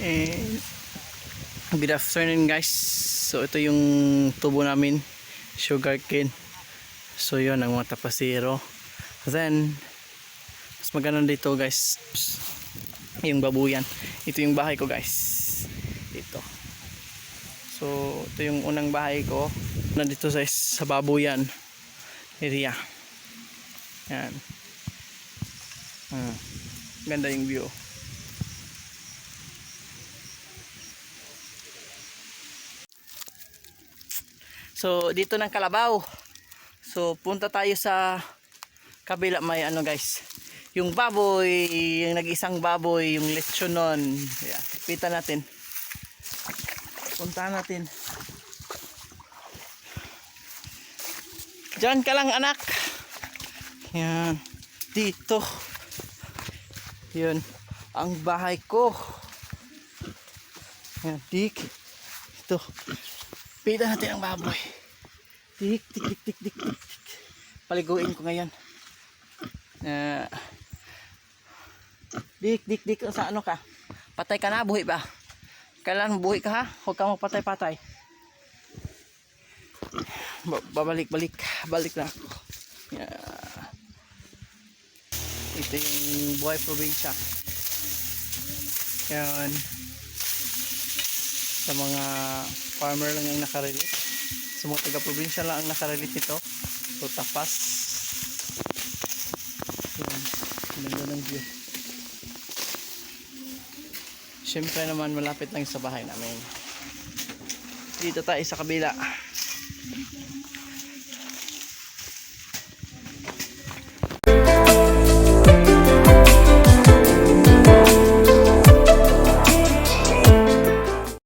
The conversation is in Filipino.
And good afternoon guys. So ito yung tubo namin, sugar cane. So yun ang mga tapasiro. Then mas maganda dito guys yung babuyan. Ito yung bahay ko guys. Dito. So ito yung unang bahay ko. Nandito sa, sa babuyan area. Yan. Hmm. Ganda yung view. So, dito ng Kalabaw. So, punta tayo sa kabila may ano guys. Yung baboy, yung nag-isang baboy, yung lechon nun. Yeah, kita natin. Punta natin. Diyan ka lang anak. Yan. Dito. Yun. Ang bahay ko. Yan. Dik. Ito. Pita natin ang baboy. Tik, tik, tik, tik, tik, tik. Paliguin ko ngayon. Uh, dik, dik, dik. Sa ano ka? Patay ka na, buhi ba? Kailan buhi ka ha? Huwag ka magpatay-patay. Ba- babalik, balik. Balik na ako. Yeah. Ito yung buhay probinsya. Yan sa mga farmer lang yung nakarelate sa mga taga-probinsya lang ang nakarelate ito. So tapas. Yan ganda ng view. Syempre naman malapit lang sa bahay namin. Dito tayo sa kabila